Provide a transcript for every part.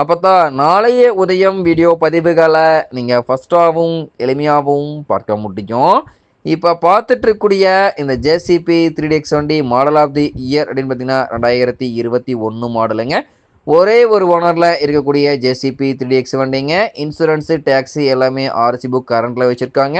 அப்போ தான் நாளைய உதயம் வீடியோ பதிவுகளை நீங்கள் ஃபஸ்ட்டாகவும் எளிமையாகவும் பார்க்க முடியும். இப்போ பார்த்துட்டு இருக்கக்கூடிய இந்த ஜேசிபி த்ரீ எக்ஸ் வண்டி மாடல் ஆஃப் தி இயர் அப்படின்னு பார்த்தீங்கன்னா ரெண்டாயிரத்தி இருபத்தி ஒன்று மாடலுங்க ஒரே ஒரு ஓனரில் இருக்கக்கூடிய ஜேசிபி த்ரீ எக்ஸ் வண்டிங்க இன்சூரன்ஸு டேக்ஸி எல்லாமே ஆர்சி புக் கரண்டில் வச்சுருக்காங்க.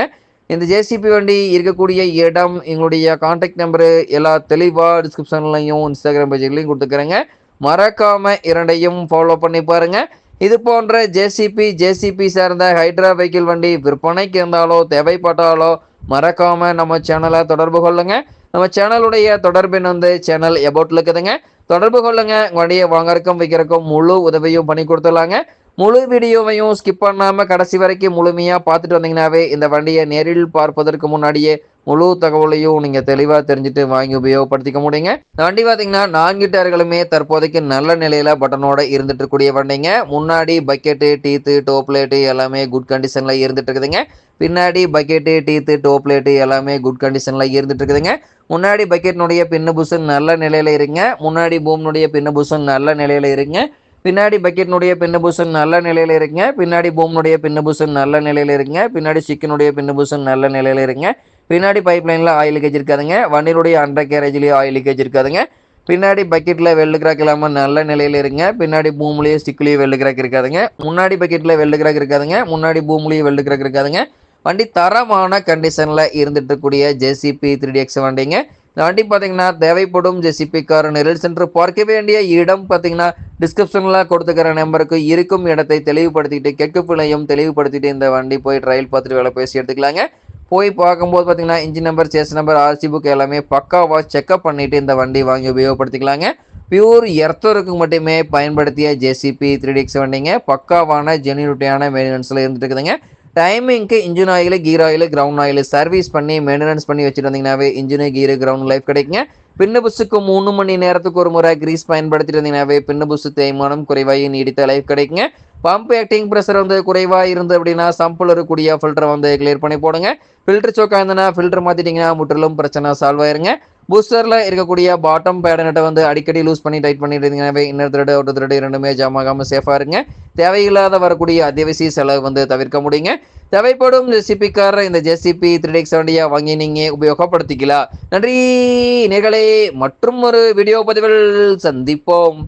இந்த ஜேசிபி வண்டி இருக்கக்கூடிய இடம் எங்களுடைய காண்டாக்ட் நம்பரு எல்லா தெளிவாக டிஸ்கிரிப்ஷன்லையும் இன்ஸ்டாகிராம் பேஜ்லையும் கொடுத்துக்கிறேங்க. மறக்காம இரண்டையும் ஃபாலோ பண்ணி பாருங்க. இது போன்ற ஜேசிபி ஜேசிபி சார்ந்த ஹைட்ரா வெஹிக்கிள் வண்டி விற்பனைக்கு இருந்தாலோ தேவைப்பட்டாலோ மறக்காம நம்ம சேனலை தொடர்பு கொள்ளுங்க. நம்ம சேனலுடைய தொடர்பின் வந்து சேனல் எபோட்ல இருக்குதுங்க. தொடர்பு கொள்ளுங்க. வண்டியை வாங்கறக்கும் வைக்கிறக்கும் முழு உதவியும் பண்ணி கொடுத்துடலாங்க. முழு வீடியோவையும் ஸ்கிப் பண்ணாமல் கடைசி வரைக்கும் முழுமையாக பார்த்துட்டு வந்தீங்கன்னாவே இந்த வண்டியை நேரில் பார்ப்பதற்கு முன்னாடியே முழு தகவலையும் நீங்கள் தெளிவாக தெரிஞ்சுட்டு வாங்கி உபயோகப்படுத்திக்க முடியுங்க. வண்டி பார்த்தீங்கன்னா நான்கு டயர்களுமே தற்போதைக்கு நல்ல நிலையில் பட்டனோட இருந்துட்டு இருக்கக்கூடிய வண்டிங்க. முன்னாடி பக்கெட்டு டீத்து டோப்லேட்டு எல்லாமே குட் கண்டிஷனில் இருந்துட்டு இருக்குதுங்க. பின்னாடி பக்கெட்டு டீத்து டோப்லேட்டு எல்லாமே குட் கண்டிஷனில் இருந்துட்டு இருக்குதுங்க. முன்னாடி பக்கெட்னுடைய பின்னு புஷன் நல்ல நிலையில் இருங்க. முன்னாடி பூம்னுடைய பின்னு புஷன் நல்ல நிலையில் இருங்க. பின்னாடி பக்கெட்னுடைய பின்னு நல்ல நிலையில் இருக்குங்க பின்னாடி பூம்னுடைய பின்னு நல்ல நிலையில் இருக்குங்க பின்னாடி சிக்கனுடைய பின்னு நல்ல நிலையில் இருக்குங்க பின்னாடி பைப் லைனில் ஆயில் லீக்கேஜ் இருக்காதுங்க. வண்டியிலுடைய அண்டர் கேரேஜ்லேயும் ஆயில் லீக்கேஜ் இருக்காதுங்க. பின்னாடி பக்கெட்டில் வெள்ளு கிராக் இல்லாமல் நல்ல நிலையில் இருங்க. பின்னாடி பூம்லேயும் ஸ்டிக்லேயும் வெள்ளு கிராக் இருக்காதுங்க. முன்னாடி பக்கெட்டில் வெள்ளு கிராக் இருக்காதுங்க. முன்னாடி பூம்லேயும் வெள்ளு கிராக் இருக்காதுங்க. வண்டி தரமான கண்டிஷனில் இருந்துட்டு இருக்கக்கூடிய ஜேசிபி த்ரீ எக்ஸ் வண்டிங்க. இந்த வண்டி பார்த்தீங்கன்னா தேவைப்படும் ஜெசிபி கார் நெரில் சென்று பார்க்க வேண்டிய இடம் பார்த்தீங்கன்னா டிஸ்கிரிப்ஷனில் கொடுத்துக்கிற நம்பருக்கு இருக்கும் இடத்தை தெளிவுபடுத்திட்டு கெக்குப்பிள்ளையும் தெளிவுபடுத்திட்டு இந்த வண்டி போய் ட்ரையல் பார்த்துட்டு வேலை பேசி எடுத்துக்கலாங்க போய் பார்க்கும்போது பார்த்தீங்கன்னா engine number chassis number RC book எல்லாமே பக்காவாக செக்அப் பண்ணிவிட்டு இந்த வண்டி வாங்கி உபயோகப்படுத்திக்கலாங்க. பியூர் எர்த்தருக்கு மட்டுமே பயன்படுத்திய ஜேசிபி த்ரீ எக்ஸ் வண்டிங்க. பக்காவான ஜெனியூட்டியான மெயின்டெனன்ஸில் இருந்துட்டு இருக்குதுங்க. டைமிங்க்கு engine oil gear oil ground oil service பண்ணி மெயின்டெனன்ஸ் பண்ணி வச்சுட்டு வந்தீங்கன்னாவே இன்ஜினு கீரு கிரவுண்ட் லைஃப் கிடைக்குங்க. பின்ன புஸுக்கு மூணு மணி நேரத்துக்கு ஒரு முறை கிரீஸ் பயன்படுத்திட்டு இருந்தீங்கன்னாவே பின்ன புஸ் தேய்மானம் குறைவாகி நீடித்த லைஃப் கிடைக்குங்க. பம்ப் ஆக்டிங் ப்ரெஷர் வந்து குறைவாக இருந்து அப்படின்னா சம்பிள் இருக்கக்கூடிய ஃபில்டரை வந்து கிளியர் பண்ணி போடுங்க. ஃபில்டர் சோக்காக இருந்ததுன்னா ஃபில்டர் மாற்றிட்டிங்கன்னா முற்றிலும் பிரச்சனை சால்வ் ஆயிருங்க. பூஸ்டரில் இருக்கக்கூடிய பாட்டம் பேடனட்டை வந்து அடிக்கடி லூஸ் பண்ணி டைட் பண்ணிட்டு இருந்தீங்கன்னாவே இன்னொரு திருடு ஒரு திருடு இரண்டுமே ஜாம் ஆகாமல் சேஃபாக இருங்க. தேவையில்லாத வரக்கூடிய அத்தியாவசிய செலவு வந்து தவிர்க்க முடியுங்க. தேவைப்படும் ஜெசிபிக்கார இந்த ஜெசிபி த்ரீ எக்ஸ் வண்டியை வாங்கி நீங்கள் உபயோகப்படுத்திக்கலாம். நன்றி நேர்களே மற்றும் ஒரு வீடியோ பதிவில் சந்திப்போம்.